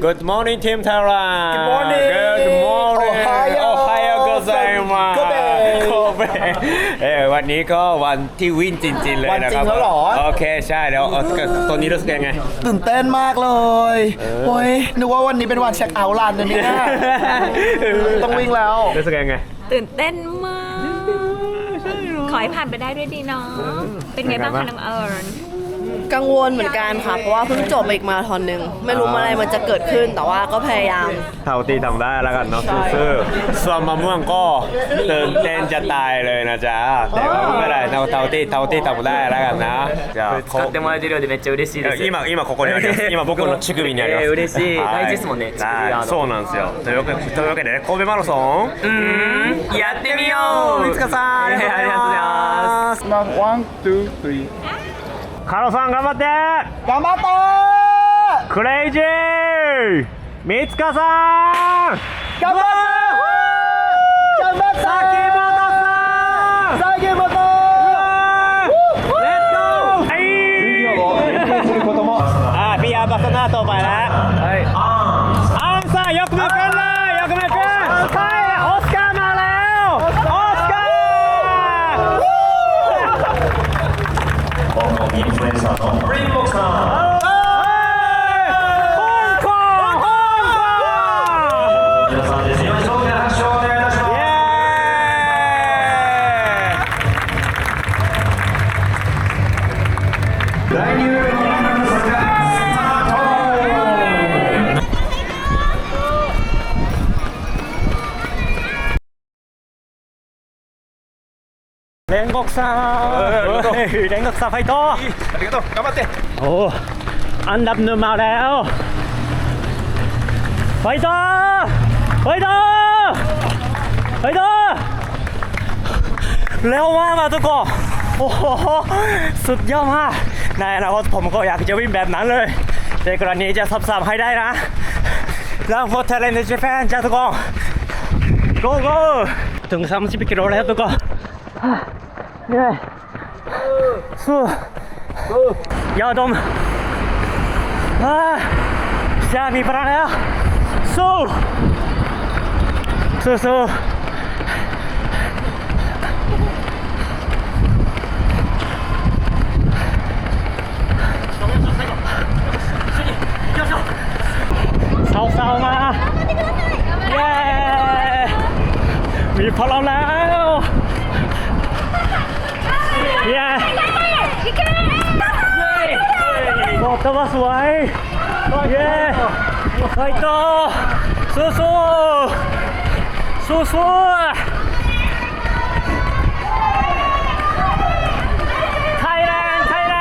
Good morning Team Thailand Good morning Good morning Ohio โอไฮโอโกไซมาโกเบโกเบเอ้ยวันนี้ก็วันที่วิ่งจริง ๆ เลยนะครับวันจริงแล้วเหรอ โอเค ใช่เดี๋ยวเอาตอนนี้รู้สึกยังไง ตื่นเต้นมากเลยโอ้ยนึกว่าวันนี้เป็นวันเช็คเอาท์รันนะเนี่ยต้องวิ่งแล้ว รู้สึกยังไง ตื่นเต้นมาก ขอให้ผ่านไปได้ด้วยดีเนาะ เป็นไงบ้างคะน้องเอิญ กังวลเหมือนกันค่ะ เพราะว่าเพิ่งจบไปอีกมาราธอนหนึ่งไม่รู้เมื่อไหรมันจะเกิดขึ้น แต่ว่าก็พยายาม เท่าที่ทำได้แล้วกันเนาะซื่อๆส่วนมะม่วงก็ตื่นเต้นจะตายเลยนะจ๊ะแต่ว่าไม่เป็นไรเท่าเท่าที่เท่าที่ทำได้แล้วกันนะじゃあ使ってもらえてるようでめっちゃ嬉しいです。今今ここにあります今僕の乳首にあります、えー嬉しいは大事ですもんね乳首はいあのそうなんですよというわけでというわけでね神戸マラソンやってみよう。三塚さんありがとうございます Now one two three カロさん頑張って。頑張ってクレイジー！三塚さん！頑張って頑張って崎本さん崎本とあビアバ煉獄さん煉獄さんファイトありがとう頑張って โอ้อันดับหนึ่งมาแล้วไฟเตอร์ไฟเตอร์ไฟเตอร์เร็วมากอะทุกคนโอ้โหสุดยอดมากในอนาคตผมก็อยากจะวิ่งแบบนั้นเลยแต่กรณีจะสับๆให้ได้นะแล้วโฟเทเลนเจแฟนจ้าทุกคน go go ถึง 30กิโลแล้วทุกคน เหนื่อยสู้ยาดมอ่าจะมีพลังแล้วสู้สู้สู้สาวสาวๆมาเย้มีพลังแล้ว เย้โอ้ตัวสวยเย้ไฟโตสู้สู้สู้สู้ไทยแลนด์ไทยแล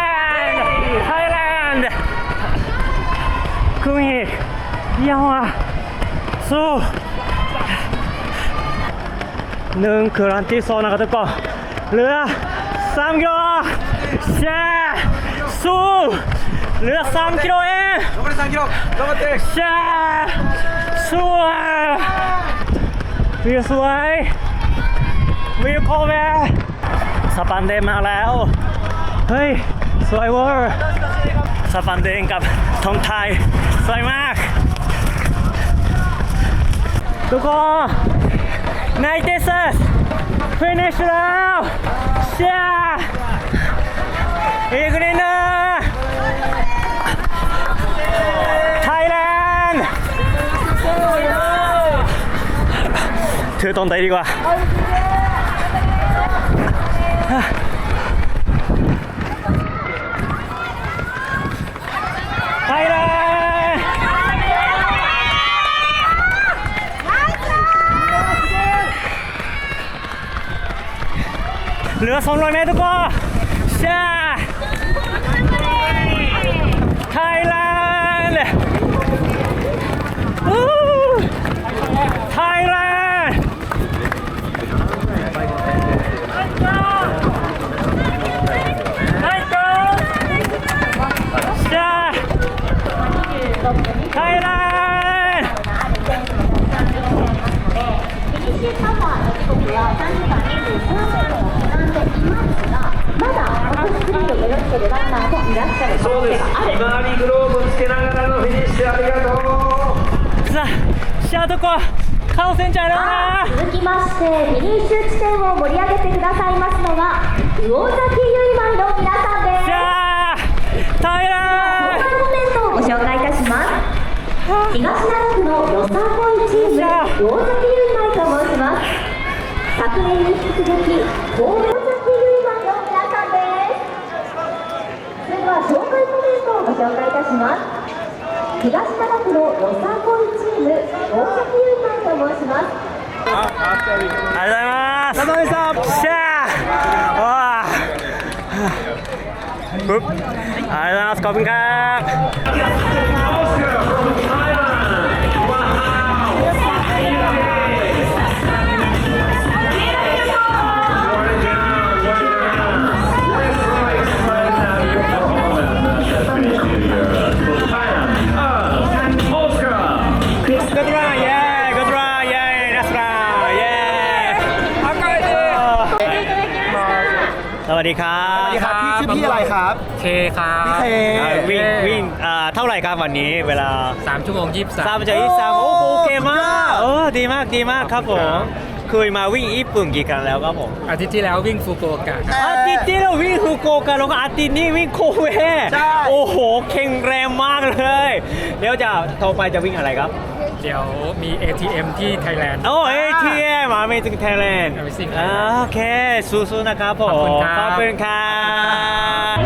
นด์ไทยแลนด์คุมิเยี่ยมอะสู้หนึ่งคือรันที่สองนะครับทุกคนเหลือ สามกิโลแช่สู้เหลือสามกิโลเองเช่สวยวิวสวยวิวโคเวสปันเดมาแล้ว เฮ้ย สวยเวอร์สปันเดงกับทองไทย สวยมาก ทุกคนในเทสเซสฟินิชแล้ว ดนึงไทยแลนด์ถือตรงไหนดีกว่าไทยแลนด์ เหลือ200เม そうです。ひグローブつけながらのフィニッシュありがとう。さあシャートコアカオセン続きましてフィニッシュ地点を盛り上げてくださいますのは魚崎ゆいまいの皆さんです。じゃあ耐えらーコメントをご紹介いたします。東長区のよさこいチーム魚崎ゆいまいと申します。昨年に引き続き紹介いたします。東灘学のよさこいチーム大崎と申します。ありがとうございます。しゃー。ありがとうございます、コブンカー วัสดีครับสวัสดีครับพี่ชื่อพี่อะไรครับเคครับพี่เคอ่าวิ่งวิ่งอ่าเท่าไหร่ครับวันนี้เวลาสามชั่วโมงยี่สิบสาสามมจากยี่สามโอ้โหเก่งมากเออดีมากดีมากครับผมเคยมาวิ่งญี่ปุ่นกี่ครั้งแล้วครับผมอาทิตย์ที่แล้ววิ่งฟูกุโอกะอาทิตย์ที่เราวิ่งฟุกุโอกะแล้วก็อาทิตย์นี้วิ่งโคเวใช่ โอ้โหแข็งแรงมากเลยเดี๋ยวจะต่อไปจะวิ่งอะไรครับ เดี๋ยวมี ATM ที่ไทยแลนด์ โอ้เอทีเอ็ม Amazing Thailand Amazing อ่าโอเคสู้ๆนะครับผมขอบคุณครับ ขอบคุณครับ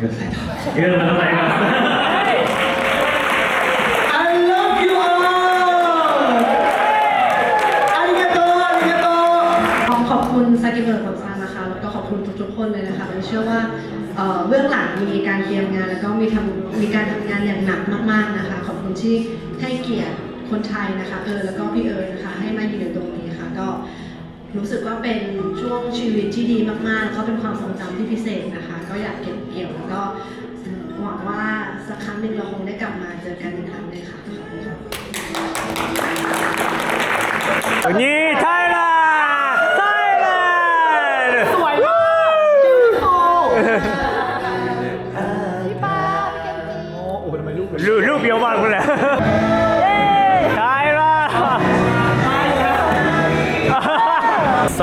เรื่องมันขอบคุณซกิเบิร์ดของซานนะคะก็ขอบคุณทุกๆคนเลยนะคะเราเชื่อว่าเอ่อเบื้องหลังมีการเตรียมงาน แล้วก็มีทำมีการทำงานอย่างหนักมาก ๆนะคะ ขอบคุณที่ให้เกียรติคนไทยนะคะ เออแล้วก็พี่เอิร์ธนะคะ ให้มาอยู่ตรงนี้ค่ะ ก็ รู้สึกว่าเป็นช่วงชีวิตที่ดีมากๆแล้วก็เป็นความทรงจำที่พิเศษนะคะ ก็อยากเก็บเกี่ยวแล้วก็หวังว่าสักครั้งหนึ่งเราคงได้กลับมาเจอกันอีกครั้งเลยค่ะขอบคุณค่ะ นี่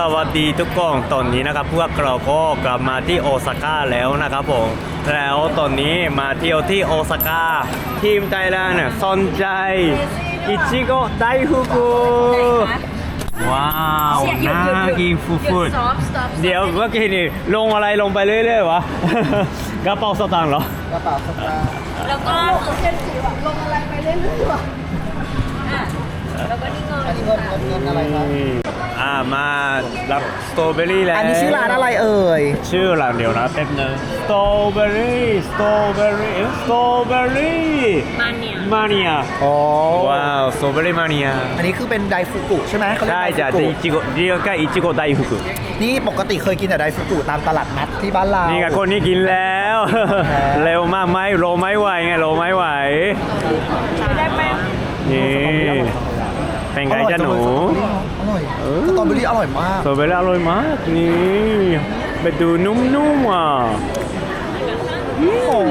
สวัสดีทุกคนตอนนี้นะครับพวกเราก็กลับมาที่โอซาก้าแล้วนะครับผมแล้วตอนนี้มาเที่ยวที่โอซาก้าทีมไทยแลนด์สนใจอิจิโกะไดฟุกุว้าวน่ากินฟุดๆเดี๋ยวเมื่อกี้นี่ลงอะไรลงไปเรื่อยๆวะกระเป๋าสตางค์เหรอกระเป๋าสตางค์แล้วก็เอาเส้นสีแบบลงอะไรไปเรื่อยๆอะ แล้วก็นี่เงินอันนี้เงินเงินเงินอะไรครับอ่ามารับสตรอเบอรี่แล้วอันนี้ชื่อร้านอะไรเอ่ย ชื่อร้านเดี๋ยวนะแป๊บนึงสตรอเบอรี่สตรอเบอรี่สตรอเบอรี่มันเนี่ยมาเนียอ๋อว้าวสตรอเบอรี่มาเนียอันนี้คือเป็นไดฟุกุใช่ไหมเขาเรียกใช่ไดจ้ะฟุอิกุจิโกะเรียกกันอิจิโกะไดฟุกุนี่ปกติเคยกินแต่ไดฟุกุตามตลาดนัดที่บ้านเรานี่ไงคนนี้กินแล้ว เร็วมากไหมโลไม่ไหวไงโลไม่ไหวนี่ เป็นไงจ้ะหนู อร่อยสตรอเบอรี่อร่อยมาก สตรอเบอรี่อร่อยมากนี่ไปดูนุ่มๆอะ หอม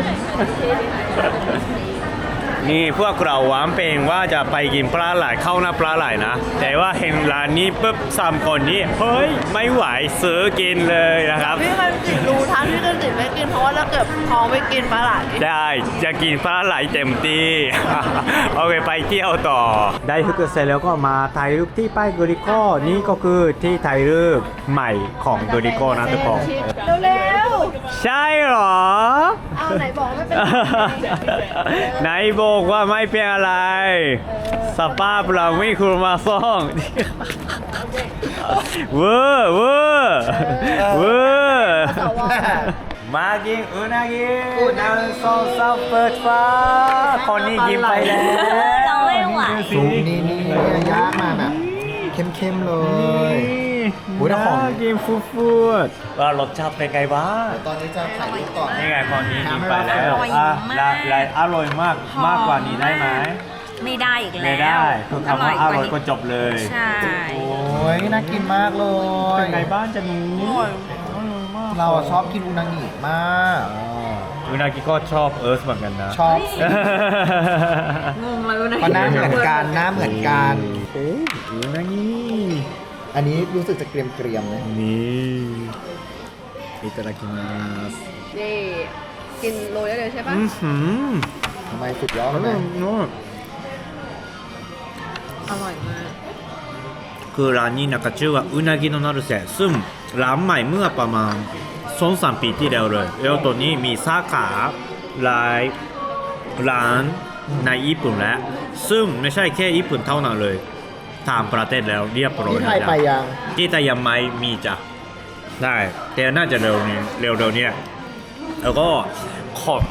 นี่พวกเราหวังเป็นว่าจะไปกินปลาไหลเข้าหน้าปลาไหลนะ แต่ว่าเห็นร้านนี้ปุ๊บสามคนนี้เฮ้ยไม่ไหวซื้อกินเลยนะครับพี่กันจิรู้ทันพี่กันจิไม่กินเพราะว่าถ้าเกิดท้องไม่กินปลาไหลได้จะกินปลาไหลเต็มที่โอเคไปเที่ยวต่อ ได้ทุกเสร็จแล้วก็มาถ่ายรูปที่ป้ายโดริโก้นี่ก็คือที่ถ่ายรูปใหม่ของโดริโก้นะทุกคนเร็วใช่เหรอๆเอาไหนบอกไม่เป็นไหนบอกว่าไม่เป็นอะไร สภาพเราไม่ควรมาซ่องเวอร์เวอร์เวอร์มากินอุนากิน้ำซอสซับเปิดฟ้าคนนี้กินไปแล้วเราไม่ไหวซุปนี่นี่เนี่ยย่างมาแบบเข้มๆเลยโอ้ยแต่ของ น่ากินฟูฟูดว่ารสชาติเป็นไงบ้าง ตอนนี้จะถ่ายรูปก่อน นี่ไงคนนี้กินไปแล้อวร่อยอะมากและและอร่อยมากมากกว่านี้ได้ไหมไม่ได้อีกแล้วไม่ได้คือคำว่าอร่อยก็นี้จบเลยใช่โอ้ยน่ากินมากเลยเป็นไงบ้างจะหนูเราอะชอบกินอุนางิมากอุนากิก็ชอบเอิร์ธเหมือนกันนะ ชอบงงเลยวันนี้เพราะหน้าเหมือนกันหน้าเหมือนกัน โอ้อุนากิ อันนี้รู้สึกจะเกรียมๆนะนี่อิตาลีมาสนี่กินโรยได้เลยใช่ปะอือหือทำไมสุดยอดอเลร่อยยมากอร่อยมาก คือร้านนี้นะคะชื่อว่าอุนากิโนนารุเซะซึ่งร้านใหม่เมื่อประมาณสองสามปีที่แล้วเลยแล้วตอนนี้มีสาขาหลายร้านในญี่ปุ่นแล้ว ซึ่งไม่ใช่แค่ญี่ปุ่นเท่านั้นเลย ตามประเทศแล้วเรียบร้อยที่ไทยแล้วไปยังที่ไทยยังไม่มีจ้ะได้แต่น่าจะเร็วนี้เร็วเร็วๆเนี่ยแล้วก็ของ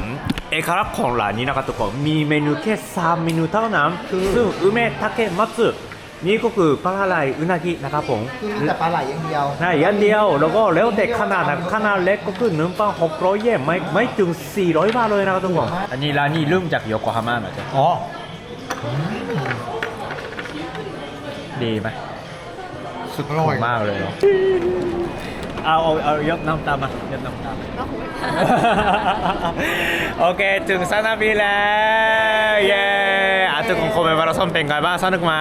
เอกลักษณ์ของร้านนี้นะครับทุกคนมีเมนูแค่สามเมนูเท่านั้นซึ่งอุเมะทาเกะมัตสึนี่ก็คือปลาไหลอุนากินะครับผมคือมีแต่ปลาไหลอย่างเดียวใช่ยันเดียว แล้วก็แล้วแต่ขนาดนะขนาดเล็กก็คือหนึ่งปังหกร้อยเยนไม่ไม่ถึงสี่ร้อยบาทเลยนะครับทุกคนอันนี้ร้านนี้เริ่มจากโยโกฮาม่าเหรอจ๊ะอ๋อ ดีไหมสุดอร่อยมากเลยเนาะเอาเอาเอายกน้ำตามมายกน้ำตามมาโอเค ถึงสนามบินแล้ว เย้อาทุกคนโคเมมาราธอนเป็นไงบ้างสนุกไหม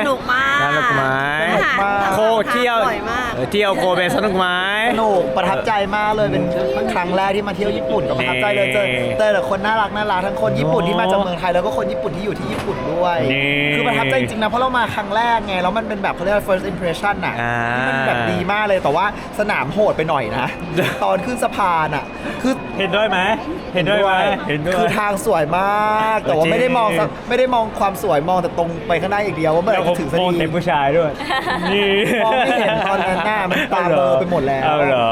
สนุกมาก สนุกไหมสนุกมาก โคเที่ยวอร่อยมาก เออเที่ยวโคเบสนุกไหม สนุกประทับใจมากเลยเป็นครั้งแรกที่มาเที่ยวญี่ปุ่นก็ประทับใจเลยเจอนี่เจอแต่คนน่ารักน่ารักทั้งคนญี่ปุ่นที่มาจากเมืองไทยแล้วก็คนญี่ปุ่นที่อยู่ที่ญี่ปุ่นด้วย นี่คือประทับใจจริงๆนะเพราะเรามาครั้งแรกไงแล้วมันเป็นแบบเขาเรียกว่า first impression น่ะอ่าที่มันแบบดีมากเลยแต่ว่าสนามโหดไปหน่อยนะ ตอนขึ้นสะพานอะคือเห็นด้วยไหมเห็นด้วยไหมเห็นด้วย คือทางสวยมาก แต่ว่าจริงไม่ได้มองสักไม่ได้มองความสวยมองแต่ตรงไปข้างหน้าอย่างเดียวว่าเมื่อไหร่จะถึงสักมองทีเต็มผู้ชายด้วย นี่มองไม่เห็นตอนนั้นหน้ามันตาเบลอไปหมดแล้ว เอาเหรอ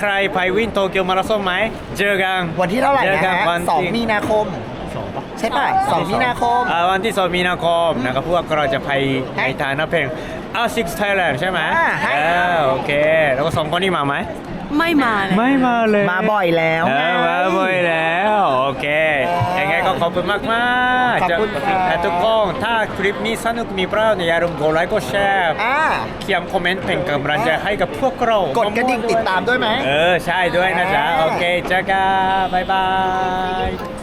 ใครไปวิ่งโตเกียวมาราธอนไหม เจอกันวันที่เท่าไหร่จอนะกัฮะวันสองที่มีนาคม สองปะ ใช่ป่ะสองมีนาคม อ่าวันที่สองมีนาคมนะครับพวกเราจะไปในฐานะเพลงอาซิกไทยแลนด์ใช่ไหมอ่าให้เออโอเค แล้วก็สองคนนี้มาไหม ไม่มาเลย ไม่มาเลยมาบ่อยแล้วเอไงอมาบ่อยแล้ว โอเค ยังไงก็ขอบคุณมากมากๆขอบคุณครับแต่ทุกคนถ้าคลิปนี้สนุกมีประโยชน์อย่าลืมกดไลค์กดแชร์อ่าเขียนคอมเมนต์เป็นกำลังใจให้กับพวกเรากดกระดิ่งติดตามด้วยไหม เออ ใช่ด้วยนะจ๊ะอ่าโอเคเจอกันบ๊ายบาย